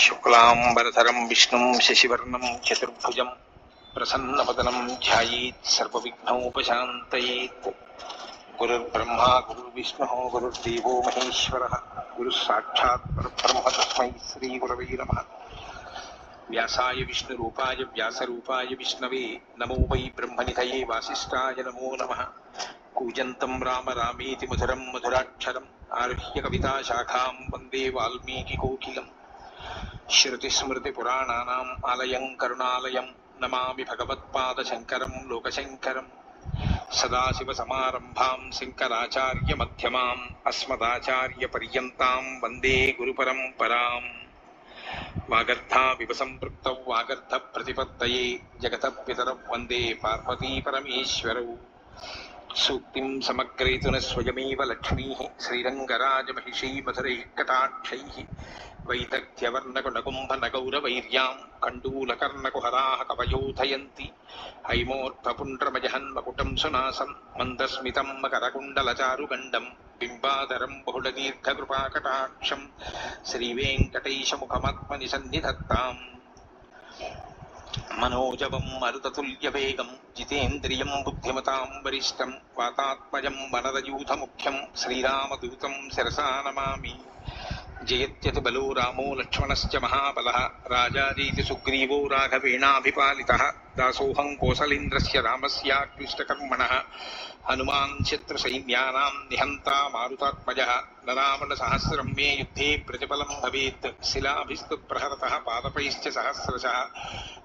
शुक्लाम्बरधरं, विष्णु, शशिवर्ण, चतुर्भुज प्रसन्न पदनम ध्यानोपात गुरुर्ब्रह्मा, गुरुर्विष्णुः, गुरुर्देव महेश्वर, गुरुस्साक्षात् तस्म श्रीगुरव नम। नमः व्यासाय विष्णुरूपाय, व्यासरूपाय विष्णवे, नमो वै ब्रह्म निधए वासीय नमो नम। कूजन्तं राम रामेति मधुराक्षर मधुराक्षरम् कविता शाखा वंदे वाल्मीकिकोकिलम्। శాఖాం వందే వాల్మీకి కోకిలం శృతిస్మృతిపురాణానాం ఆలయం కరుణాలయం నమామి భగవత్పాదశంకరం లోకశంకరం సదాశివసమారంభాం శంకరాచార్యమధ్యమాం అస్మదాచార్యపర్యంతాం వందే గురుపరంపరాం వాగర్థావివ సంపృక్తౌ వాగర్థ ప్రతిపత్తయే సూక్తిం సమగ్రేతున స్వయమేవ లక్ష్మీ శ్రీరంగరాజమహిషీ మధురైः కటాక్షైः వైదగ్ధ్యవర్ణకుణకుంభనగౌరవైర్యాం కండూలకర్ణకుహరాः కవయోధయంతి హైమోర్ధపుండ్రమజహన్మకుటం సునాసం మందస్మితం మకరకుండలచారుగండం బింబాదరం బహుళదీర్ఘకృపాకటాక్షం శ్రీవేంకటేశముఖమాత్మని సన్నిధత్తాం మనోజవం మరుతతుల్య వేగం జితేంద్రియం బుద్ధిమతాం వరిష్టం వాతాత్మజం వనరయూథముఖ్యం శ్రీరామదూతం శిరసా నమామి జయత్యతి బలో రామో లక్ష్మణశ్చ మహాబల రాజాజీతి సుగ్రీవో రాఘవేణాభిపాలితః దాసోహం కోసలేంద్రస్య రామస్యాక్లిష్టకర్మణ. హనుమాన్ శత్రుసైన్యానాం నిహంతా నరామణ సహస్రం మే యుద్ధే ప్రతిఫలం భవేత్. శిలాభిస్తు ప్రహరత పాదపైశ్చ సహస్రశ.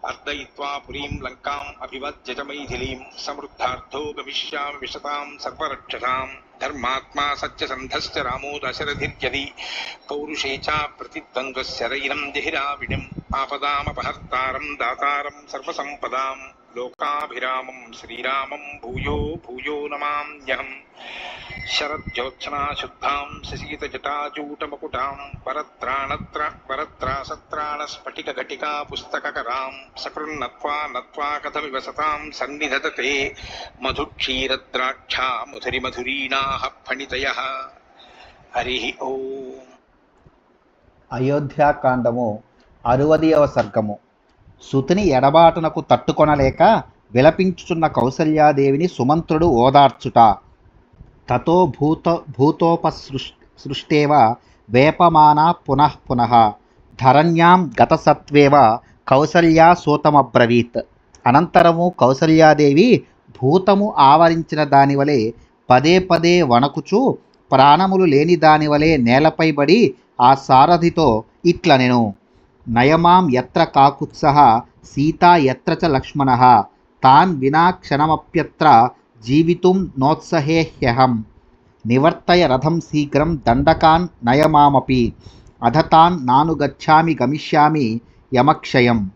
అర్దయిత్వా పురీం లంకాం అభివజ్యజ మైథిలీం సమృద్ధార్థో గమిష్యామి విశతాం సర్వరక్షసాం. ధర్మాత్మా సత్యసంధశ్చ రామో దశరథిర్యది. పౌరుషే చ ప్రతిద్వంద్వశరైరం జహిరావిడిం ఆపదామపహర్తారం దాతారం సర్వసంపదాం లోకాభిరామం శ్రీరామం భూయో భూయో నమామ్యహం శరజ్యోత్సనా శుద్ధాం శశీతజటాజూటమకుటాం వరత్రాణత్ర వరత్రాసత్రాణ స్ఫటిక ఘటికా పుస్తకకరాం సకృన్నత్వా నత్వా కథమివ సతాం సన్నిధతతే మధుక్షీరద్రాక్షా మధురి మధురీణాః ఫణితయః హరి ఓం అయోధ్యాకాండము అరువదియవ సర్గము. సుతిని ఎడబాటునకు తట్టుకొనలేక విలపించుచున్న కౌసల్యాదేవిని సుమంత్రుడు ఓదార్చుట. తతో భూత భూతోపసృష్ సృష్టేవ వేపమానా పునః పునః. ధరణ్యాం గతసత్వేవ కౌసల్యా సూతమబ్రవీత్. అనంతరము కౌసల్యాదేవి భూతము ఆవరించిన దానివలే పదే పదే వణకుచు ప్రాణములు లేని దానివలే నేలపై బడి ఆ సారథితో ఇట్లనెను. నయమాం ఎత్ర కాకుత్సః సీతా ఎత్ర చ లక్ష్మణః తాన్ వినా క్షణమప్యత్ర జీవితుం నోత్సహే హ్యహం నివర్తయ రథం శీఘ్రం దండకాన్ నయమామపి అధతాన్ నాను గచ్చామి గమిష్యామి యమక్షయం.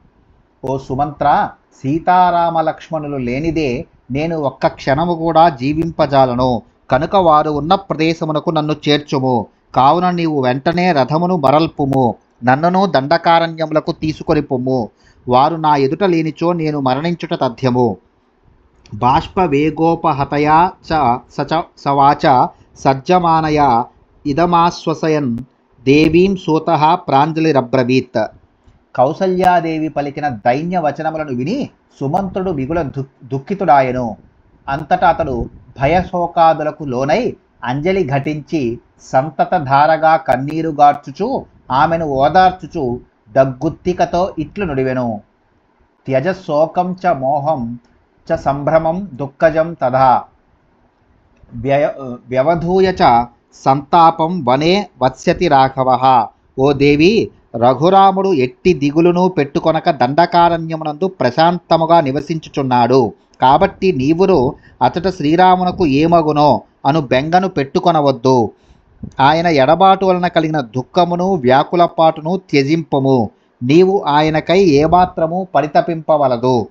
ఓ సుమంత్ర సీతారామ లక్ష్మణులు లేనిదే నేను ఒక్క క్షణము కూడా జీవింపజాలను. కనుక వారు ఉన్న ప్రదేశమునకు నన్ను చేర్చుము. కావున నీవు వెంటనే రథమును మరల్పుము. నన్నును దండకారణ్యములకు తీసుకొని పొమ్ము. వారు నా ఎదుట లేనిచో నేను మరణించుట తథ్యము. బాష్పవేగోపహతయా చ సచ సవాచ సజ్జమానయ ఇదమాశ్వసయన్ దేవీం సూత ప్రాంజలిరబ్రవీత్ కౌసల్యాదేవి పలికిన దైన్య వచనములను విని సుమంత్రుడు మిగుల దు దుఃఖితుడాయను. అంతటా అతడు భయశోకాదులకు లోనై అంజలి ఘటించి సంతత ధారగా కన్నీరు గార్చుచు ఆమెను ఓదార్చుచు దగ్గుత్తికతో ఇట్లు నుడివెను. త్యజ శోకం చ మోహం చ సంభ్రమం దుఃఖజం తథా. వ్యయ వ్యవధూయ చ సంతాపం వనే వత్స్యతి రాఘవ. ఓ దేవి రఘురాముడు ఎట్టి దిగులును పెట్టుకొనక దండకారణ్యమునందు ప్రశాంతముగా నివసించుచున్నాడు. కాబట్టి నీవును అతట శ్రీరామునకు ఏమగునో అను బెంగను పెట్టుకొనవద్దు. ఆయన ఎడబాటు వలన కలిగిన దుఃఖమును వ్యాకులపాటును త్యజింపము. నీవు ఆయనకై ఏమాత్రము పరితపింపవలదు.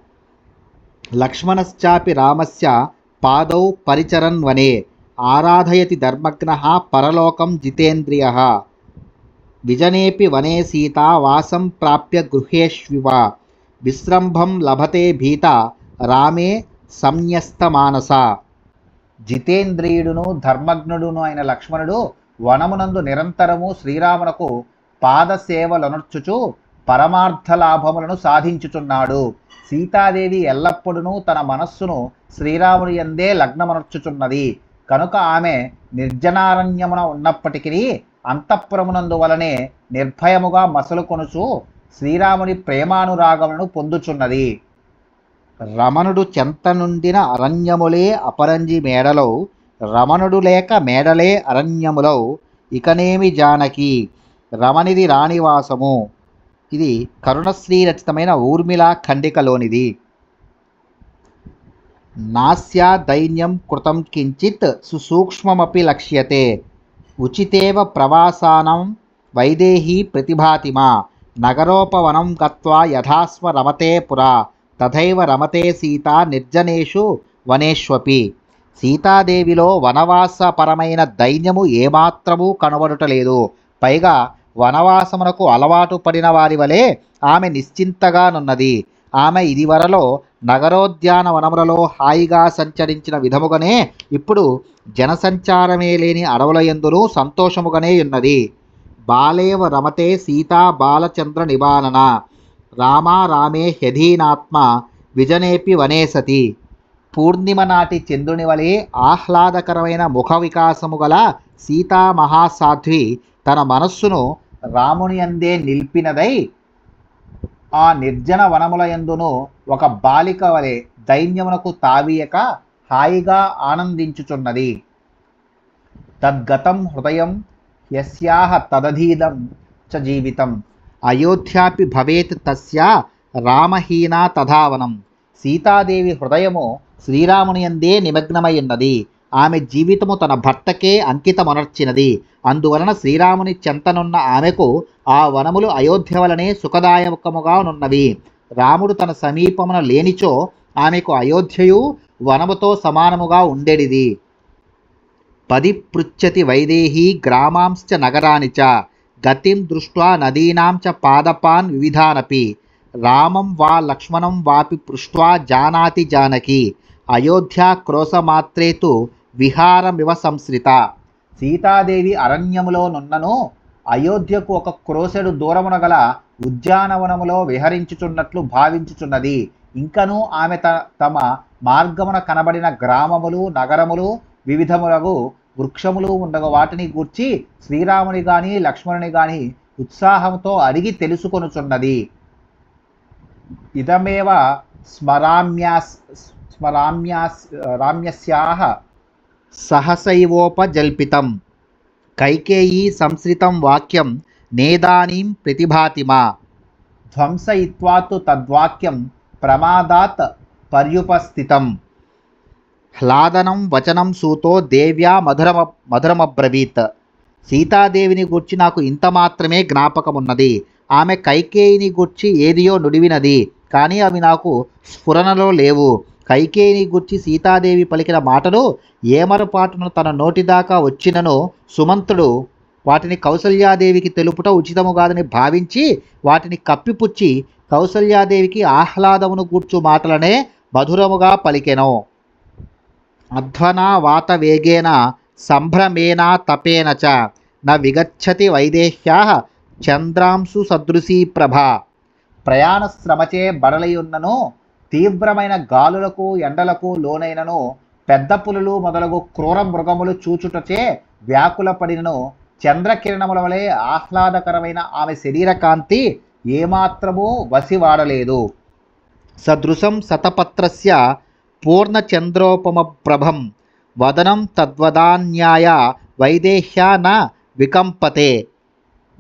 లక్ష్మణశ్చాపి రామస్య పాదౌ పరిచరన్ వనే. ఆరాధయతి ధర్మగ్న పరలోకం జితేంద్రియ. విజనేపి వనే సీత వాసం ప్రాప్య గృహేష్వివ. విశ్రంభం లభతే భీత రామే సంన్యస్తమానస. జితేంద్రియుడును ధర్మజ్ఞుడును అయిన లక్ష్మణుడు వనమునందు నిరంతరము శ్రీరామునకు పాదసేవలనర్చుచు పరమార్థ లాభములను సాధించుచున్నాడు. సీతాదేవి ఎల్లప్పుడూ తన మనస్సును శ్రీరాముని ఎందే లగ్నమనర్చుచున్నది. కనుక ఆమె నిర్జనారణ్యమున ఉన్నప్పటికీ అంతఃపురమునందు వలనే నిర్భయముగా మసలు కొనుచు శ్రీరాముని ప్రేమానురాగములను పొందుచున్నది. రమణుడు చెంత నుండిన అరణ్యములే అపరంజి మేడలో రమణుడు లేక మేడలే అరణ్యములో ఇకనేమి జానకి? రమణిది రాణివాసము. ఇది కరుణశ్రీ రచితమైన ఊర్మిళ ఖండికలోనిది. నాస్యా దైన్యం కృతం కించిత్ సుసూక్ష్మమపి లక్ష్యతే. ఉచితేవ ప్రవాసానం వైదేహీ ప్రతిభాతిమా. నగరోపవనం గత్వా యథాస్వ రమతే పురా. తథైవ రమతే సీత నిర్జనేషు వనేష్వపి. సీతాదేవిలో వనవాసపరమైన దైన్యము ఏమాత్రమూ కనబడుటలేదు. పైగా వనవాసమునకు అలవాటు పడిన వారి వలె ఆమె నిశ్చింతగానున్నది ఆమె ఇదివరలో నగరోద్యాన వనములలో హాయిగా సంచరించిన విధముగానే ఇప్పుడు జనసంచారమే లేని అడవుల యందును సంతోషముగానే ఉన్నది. బాలేవ రమతే సీతా బాలచంద్ర నిబానన రామా రామే హ్యధీనాత్మ విజనేపి వనేసతి. పూర్ణిమ నాటి చంద్రుని వలె ఆహ్లాదకరమైన ముఖ వికాసము గల సీతా మహాసాధ్వి తన మనస్సును రాముని అందే నిలిపినదై ఆ నిర్జన వనముల యందును ఒక బాలిక వలె దైన్యమునకు తావీయక హాయిగా ఆనందించుచున్నది. తద్గతం హృదయం యస్యాహ తదధీదం చ జీవితం. అయోధ్యాపి భవేత్ తస్య రామహీనా తథావనం. సీతాదేవి హృదయము శ్రీరాముని అందే ఆమె జీవితము తన భర్తకే అంకితమొనర్చినది. అందువలన శ్రీరాముని చెంతనున్న ఆమెకు ఆ వనములు అయోధ్య వలనే సుఖదాయకముగా నున్నవి. రాముడు తన సమీపమున లేనిచో ఆమెకు అయోధ్యయు వనముతో సమానముగా ఉండేడిది. పదిపృచ్చతి వైదేహీ గ్రామాంశ్చ నగరాని చ గతిం దృష్ట్వా నదీనాం చ పాదపాన్ వివిధానపి. రామం వా లక్ష్మణం వాపి పృష్ట్వా జానాతి జానకి. అయోధ్యా క్రోశమాత్రే తు విహారమివ సంశ్రిత సీతాదేవి అరణ్యములో నున్నను అయోధ్యకు ఒక క్రోసెడు దూరమున గల ఉద్యానవనములో విహరించుచున్నట్లు భావించుచున్నది. ఇంకనూ ఆమె త తమ మార్గమున కనబడిన గ్రామములు నగరములు వివిధములగు వృక్షములు ఉండగా వాటిని గూర్చి శ్రీరాముని గాని లక్ష్మణుని గాని ఉత్సాహంతో అడిగి తెలుసుకొనుచున్నది. ఇదమేవ స్మరామ్యాస్ స్మరామ్యాస్ రామ్యస్యాహ సహసైవోపజల్పితం. కైకేయీ సంశ్రితం వాక్యం నేదానీం ప్రతిభాతిమా. ధ్వంసయిత్వాతు తద్వాక్యం ప్రమాదాత్ పర్యుపస్థితం. హ్లాదనం వచనం సూతో దేవ్యా మధురమ మధురమబ్రవీత్. సీతాదేవిని గూర్చి నాకు ఇంత మాత్రమే జ్ఞాపకమున్నది. ఆమె కైకేయిని గూర్చి ఏదియో నుడివినది కానీ అవి నాకు స్ఫురణలో లేవు. కైకేయిని గుర్చి సీతాదేవి పలికిన మాటలు ఏమరపాటును తన నోటిదాకా వచ్చినను సుమంతుడు వాటిని కౌసల్యాదేవికి తెలుపుట ఉచితము కాదని భావించి వాటిని కప్పిపుచ్చి కౌసల్యాదేవికి ఆహ్లాదమును గూర్చు మాటలనే మధురముగా పలికెను. అధ్వనా వాత వేగేన సంభ్రమేనా తపేన చ న విగచ్చతి వైదేహ్యా చంద్రాంశు సదృశీ ప్రభ. ప్రయాణ శ్రమచే బడలయున్నను తీవ్రమైన గాలులకు ఎండలకు లోనైనను పెద్ద పులులు మొదలగు క్రూర మృగములు చూచుటచే వ్యాకుల పడినను చంద్రకిరణముల వలె ఆహ్లాదకరమైన ఆమె శరీర కాంతి ఏమాత్రము వసివాడలేదు. సదృశం శతపత్రస్య పూర్ణచంద్రోపమ ప్రభం వదనం తద్వదాన్యాయ వైదేహ్యా న వికంపతే.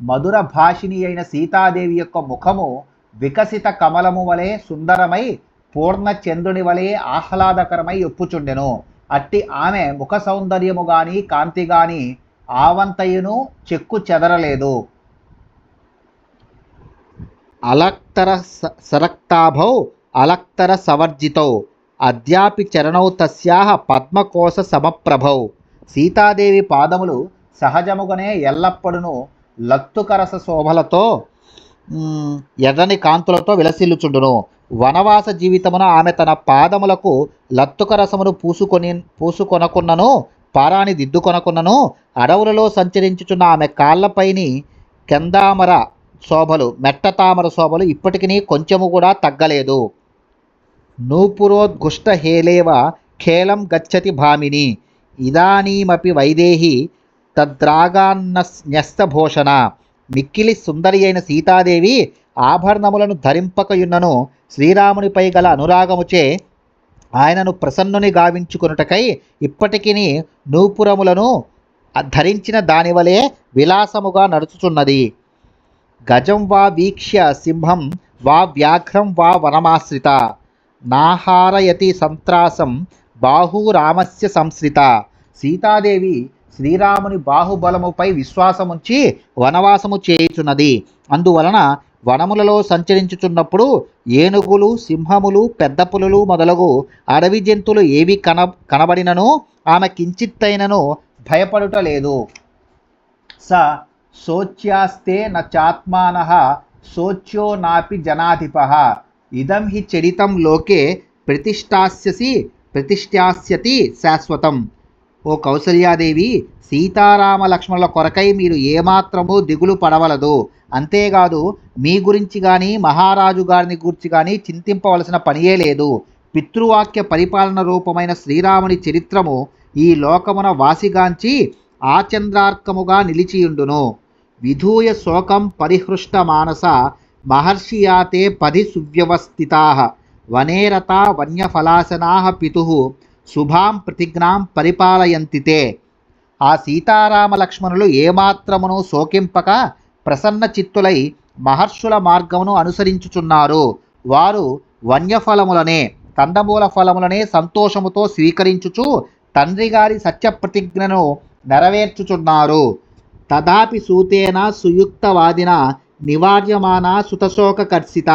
మధుర భాషిని అయిన సీతాదేవి యొక్క ముఖము వికసిత కమలము వలె సుందరమై పూర్ణ చంద్రుని వలె ఆహ్లాదకరమై ఒప్పుచుండెను. అట్టి ఆమె ముఖ సౌందర్యము గాని కాంతి గాని ఆవంతయును చెక్కు చెదరలేదు. అలక్తర స- సరక్తాభౌ అలక్తర సవర్జితౌ అద్యాపి చరణౌ తస్యాహ పద్మకోశ సమప్రభౌ. సీతాదేవి పాదములు సహజముగానే ఎల్లప్పుడూ లత్తుకరస శోభలతో ఎర్రని కాంతులతో విలసిల్లుచుండును. వనవాస జీవితమున ఆమె తన పాదములకు లత్తుకరసమును పూసుకొని పూసుకొనకున్నను పారాని దిద్దుకొనకున్నను అడవులలో సంచరించుచున్న ఆమె కాళ్ళపైని కెందామర శోభలు మెట్టతామర శోభలు ఇప్పటికీ కొంచెము కూడా తగ్గలేదు. నూపురోద్గుష్ట హేలేవ ఖేలం గచ్చతి భామిని. ఇదానీమపి వైదేహి తద్రాగాన్నస్న్యస్తభూషణ మిక్కిలి సుందరి అయిన సీతాదేవి ఆభరణములను ధరింపకయున్నను. శ్రీరామునిపై గల అనురాగముచే ఆయనను ప్రసన్నుని గావించుకొనుటకై ఇప్పటికిని నూపురములను ధరించిన దానివలే విలాసముగా నడుచుచున్నది. గజం వా వీక్ష్య సింహం వా వ్యాఘ్రం వా వనమాశ్రిత. నాహారయతి సంత్రాసం బాహురామస్య సంశ్రిత. సీతాదేవి శ్రీరాముని బాహుబలముపై విశ్వాసముంచి వనవాసము చేయుచున్నది. అందువలన వనములలో సంచరించుచున్నప్పుడు ఏనుగులు సింహములు పెద్ద పులులు మొదలగు అడవి జంతువులు ఏవి కన కనబడినను ఆమె కించిత్తైనను భయపడుట లేదు. స. శోచ్యాస్తే న శోచ్యో నాపి జనాధిప. ఇదం హి చరితం లోకే ప్రతిష్టాస్యసి ప్రతిష్టాస్యతి శాశ్వతం. ఓ కౌసల్యాదేవి సీతారామ లక్ష్మణుల కొరకై మీరు ఏమాత్రము దిగులు పడవలదు. అంతేకాదు మీ గురించి కానీ మహారాజు గారిని గురించి కానీ చింతింపవలసిన పనియే లేదు. పితృవాక్య పరిపాలన రూపమైన శ్రీరాముని చరిత్రము ఈ లోకమున వాసిగాంచి ఆచంద్రార్కముగా నిలిచియుండును. విధూయ శోకం పరిహృష్ట మానస మహర్షియాతే పది సువ్యవస్థితా. వనేరత వన్యఫలాసనా పితు. శుభాం ప్రతిజ్ఞాం పరిపాలయంతితే ఆ సీతారామ లక్ష్మణులు ఏమాత్రమును శోకింపక ప్రసన్న చిత్తులై మహర్షుల మార్గమును అనుసరించుచున్నారు. వారు వన్యఫలములనే కందమూల ఫలములనే సంతోషముతో స్వీకరించుచు తండ్రి గారి సత్యప్రతిజ్ఞను నెరవేర్చుచున్నారు. తదాపి సూతేన సుయుక్తవాదిన నివార్యమానా సుతశోకకర్షిత.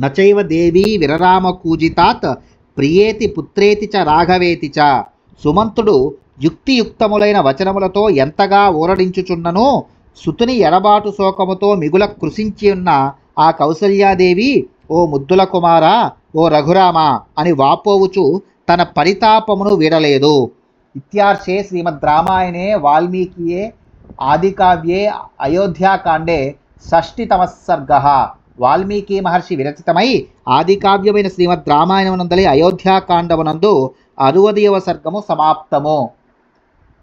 నచైవ దేవీ విరరామకూజితాత్ ప్రియేతి పుత్రేతి చ రాఘవేతి చ. సుమంతుడు యుక్తియుక్తములైన వచనములతో ఎంతగా ఊరడించుచున్ననో సుతుని ఎడబాటు శోకముతో మిగుల కృషించి ఉన్న ఆ కౌసల్యాదేవి ఓ ముద్దుల కుమార ఓ రఘురామ అని వాపోవుచు తన పరితాపమును వీడలేదు. ఇత్యార్షే శ్రీమద్ రామాయణే వాల్మీకియే ఆదికావ్యే అయోధ్యాకాండే షష్టితమ సర్గ. వాల్మీకి మహర్షి విరచితమై ఆదికావ్యమైన శ్రీమద్ రామాయణమునందలి అయోధ్యాకాండమునందు అరువదయవ సర్గము సమాప్తము.